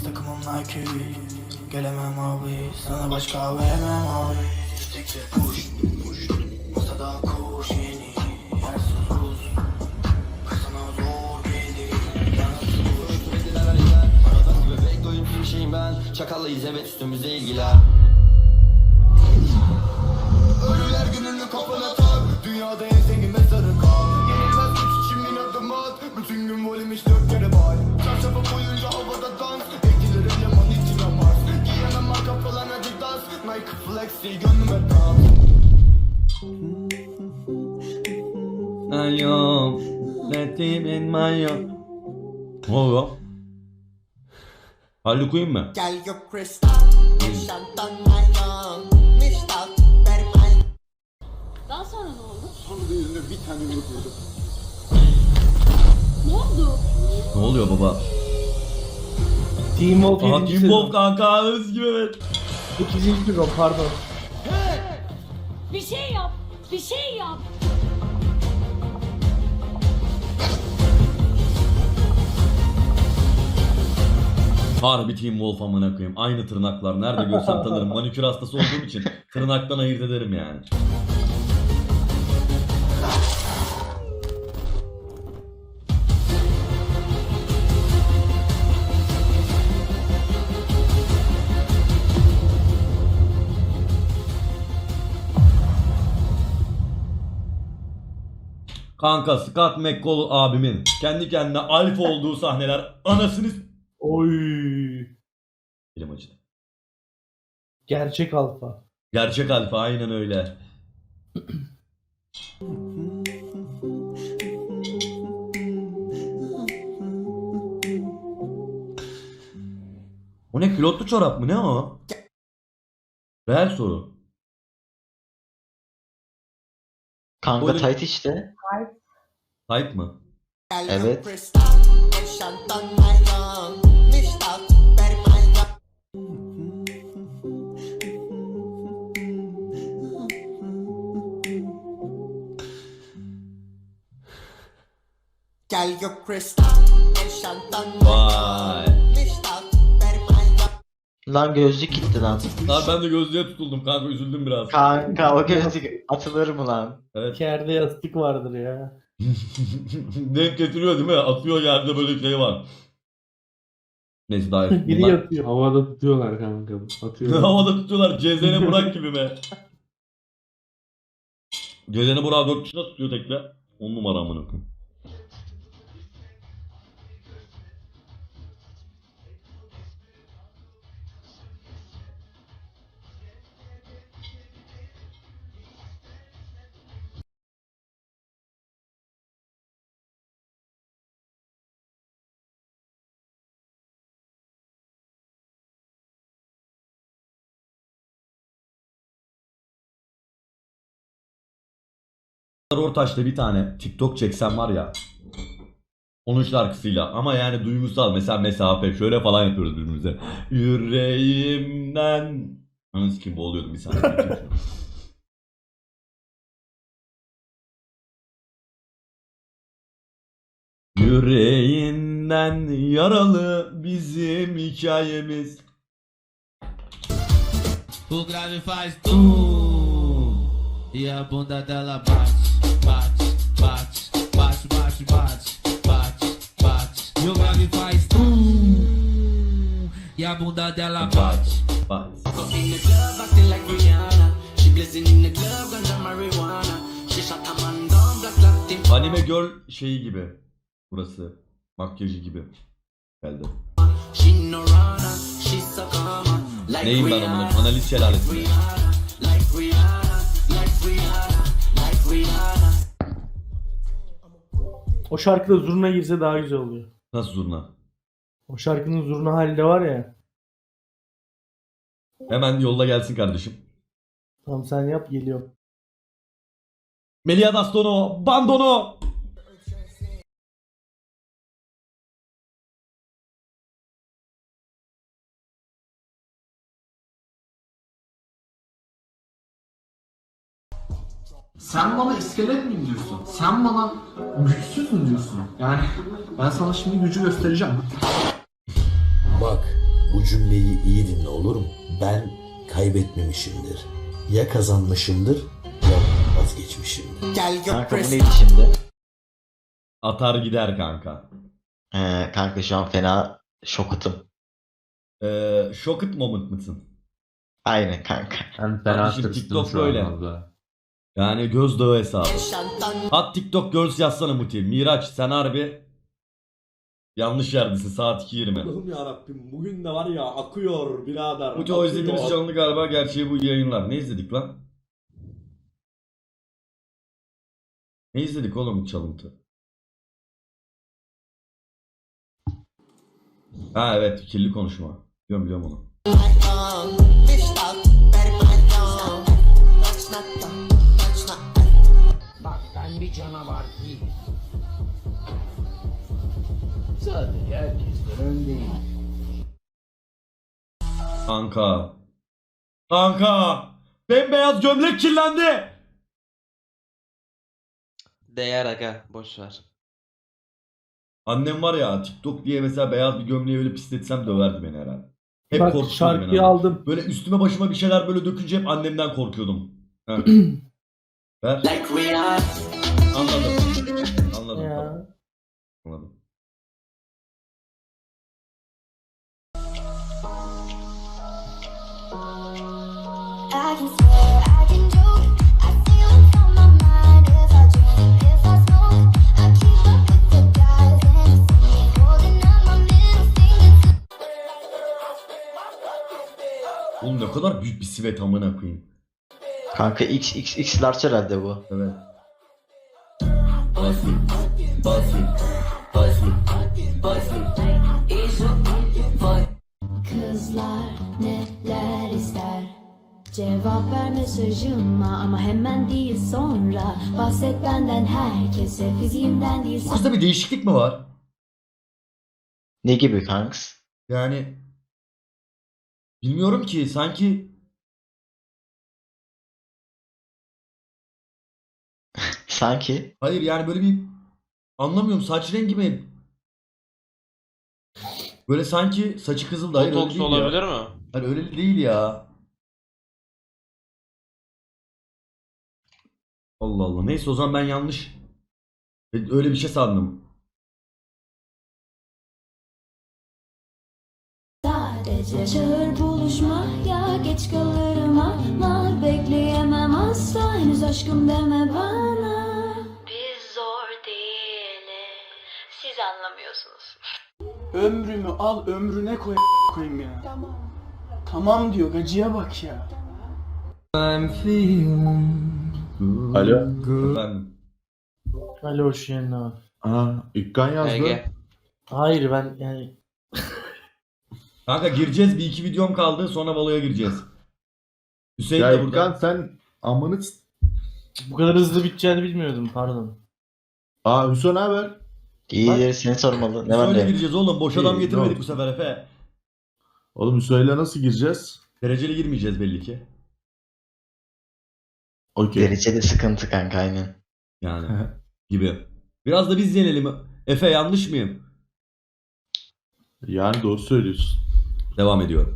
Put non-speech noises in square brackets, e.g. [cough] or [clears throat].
Biz takımım Nike Gelemem abi Sana başka veremem abi. Gittikçe push push Masada kuş yeni Yersiz buz. Sana zor gelir Yansız kuş Arada bebek bir şeyim ben. Çakallıyız evet üstümüzde ilgiler Ayom, let him in my yom. Ne oluyor? Mı? Girl, you crystal, patient on my own. Mr. Berman. Daha sonra ne oldu? Sonra da yüzüne bir tane yumruk vurdum Ne oldu? Ne oluyor baba? Team Wolf Aha 7. Team Wolf kanka hız gibi evet. 8. sezon pardon. Bir şey yap. Bir şey yap. Harbi Team Wolf amına koyayım. Aynı tırnaklar. Nerede görsem tanırım. [laughs] Manikür hastası olduğum için tırnaktan ayırt ederim yani. Kanka Scott McCall abimin kendi kendine alfa olduğu sahneler anasını Oy. Elim acıdı. Gerçek alfa. Gerçek alfa aynen öyle. O ne külotlu çorap mı ne o? Real soru. Kanka Böyle- tight işte Type mı? Evet. Crystal, patient on my Vay. Lan gözlük gitti lan Lan ben de gözlüğe tutuldum kanka üzüldüm biraz. Kanka o gözlük atılır mı lan? Evet. Yerde yastık vardır ya. [laughs] Denk getiriyor değil mi? Atıyor yerde böyle şey var. Neyse daha iyi. Biri Bunlar- yatıyor. Havada tutuyorlar kanka. Atıyorlar. [laughs] Havada tutuyorlar. Cezene Burak gibi mi? Cezene Burak 4 kişi nasıl tutuyor tekle? 10 numara amına koyayım. Ortaç'ta bir tane TikTok çeksem var ya. Onun şarkısıyla ama yani duygusal mesela mesafe şöyle falan yapıyoruz birbirimize. Yüreğimden Anız kim boğuluyordum bir saniye. Yüreğinden yaralı bizim hikayemiz. O grave faz tum E bunda dela bate, E a bunda dela bate. Anime Girl şeyi gibi. Burası. Makyajı gibi. Geldi. Neyim ben? Analiz şelalesi. O şarkıda zurna girse daha güzel oluyor. Nasıl zurna? O şarkının zurna hali de var ya. Hemen yolla gelsin kardeşim. Tamam sen yap geliyor. Melia Dastono, Bandono. Sen bana iskelet mi diyorsun? Sen bana güçsüz mü diyorsun? Yani ben sana şimdi gücü göstereceğim. Bak Bu cümleyi iyi dinle olur mu? Ben kaybetmemişimdir. Ya kazanmışımdır ya vazgeçmişimdir. Gel Kanka bu neydi şimdi? Atar gider kanka. He, kanka şu an fena şokutum. Ee, shocked moment mısın? Aynen kanka. Ben fena Kardeşim, TikTok an böyle. Yani gözdağı hesabı. Şantan At TikTok Girls yazsana Muti. Miraç sen harbi yanlış yerdesin saat 2.20. Allah'ım yarabbim bugün de var ya akıyor birader. Muti o izlediğimiz canlı galiba gerçeği bu yayınlar. Ne izledik lan? Ne izledik oğlum çalıntı? Ha evet kirli konuşma. Biliyorum biliyorum onu. Kanka. Kanka. Bembeyaz gömlek kirlendi. Değer aga boş ver. Annem var ya TikTok diye mesela beyaz bir gömleği öyle pisletsem döverdi beni herhalde. Hep Bak korkutuydu şarkıyı beni. aldım. Böyle üstüme başıma bir şeyler böyle dökünce hep annemden korkuyordum. Ha. [clears throat] Ver. Anladım. Oğlum ne kadar büyük bir sivet amına koyayım. Kanka XXX large herhalde bu. Evet. Basri. Kızlar neler ister Cevap ver mesajıma ama hemen değil sonra Bahset benden herkese fiziğimden değil Bu kızda bir değişiklik mi var? Ne gibi kanks? Yani bilmiyorum ki sanki [laughs] Sanki. hayır yani böyle bir anlamıyorum saç rengi mi? Böyle sanki saçı kızıl da hayır öyle değil ya. mi? Hayır öyle değil ya. Allah Allah. Neyse o zaman ben yanlış. Öyle bir şey sandım. Sadece çağır buluşma ya geç kalırım ama Bekleyemem asla henüz aşkım deme bana Biz zor değiliz Siz anlamıyorsunuz Ömrümü al ömrüne koy koyayım ya. Tamam. Tamam diyor gacıya bak ya. Alo. Ben Alo Şiyen abi. Aa, İlkan yazdı. Hayır ben yani [laughs] Kanka gireceğiz. Bir iki videom kaldı. Sonra baloya gireceğiz. Hüseyin Ya de burada. İlkan sen amını... s- bu kadar hızlı biteceğini bilmiyordum pardon. Aa Hüso ne haber? İyidir seni sormalı. Ne var Söyle ne? gireceğiz oğlum. Boş adam İyi, getirmedik yok. bu sefer Efe. Oğlum Hüso'yla nasıl gireceğiz? Dereceli girmeyeceğiz belli ki. Okey. Derecede sıkıntı kanka aynen. Yani gibi. Biraz da biz yenelim. Efe yanlış mıyım? Yani doğru söylüyorsun. Devam ediyor.